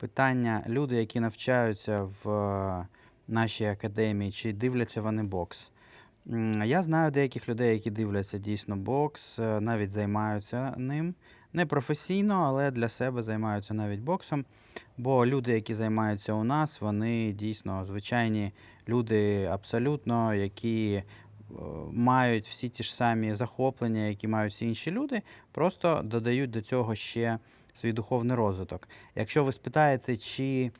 питання: люди, які навчаються в е, нашій академії, чи дивляться вони бокс? Я знаю деяких людей, які дивляться дійсно бокс, е, навіть займаються ним. Не професійно, але для себе займаються навіть боксом. Бо люди, які займаються у нас, вони дійсно звичайні люди абсолютно, які мають всі ті ж самі захоплення, які мають всі інші люди, просто додають до цього ще свій духовний розвиток. Якщо ви спитаєте, чи,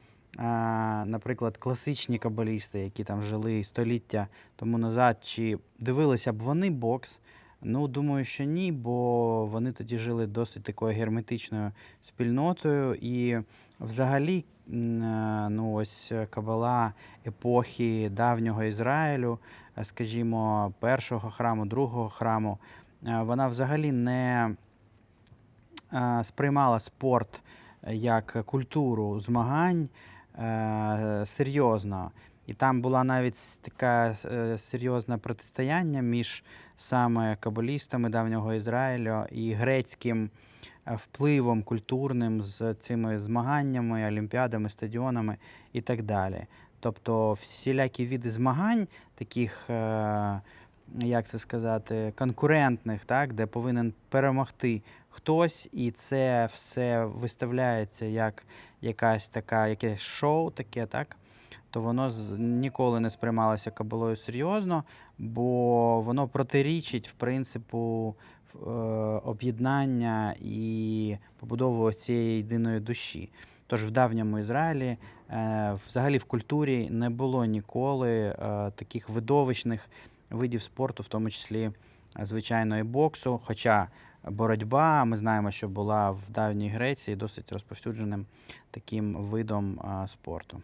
наприклад, класичні кабалісти, які там жили століття тому назад, чи дивилися б вони бокс, ну думаю, що ні, бо вони тоді жили досить такою герметичною спільнотою. І взагалі, е, ну ось е, кабала епохи давнього Ізраїлю, е, скажімо, першого храму, другого храму, вона взагалі не сприймала спорт як культуру змагань серйозно. І там була навіть така е, серйозне протистояння між саме кабалістами давнього Ізраїлю і грецьким е, впливом культурним з цими змаганнями, олімпіадами, стадіонами і так далі. Тобто всілякі види змагань, таких, е, як це сказати, конкурентних, так, де повинен перемогти хтось, і це все виставляється як якась така, якесь шоу, таке, так, то воно ніколи не сприймалося кабалою серйозно, бо воно протирічить, в принципу, е, об'єднання і побудову цієї єдиної душі. Тож в давньому Ізраїлі, е, взагалі в культурі не було ніколи е, таких видовищних видів спорту, в тому числі, е, звичайно, і боксу. Хоча боротьба, ми знаємо, що була в давній Греції досить розповсюдженим таким видом спорту.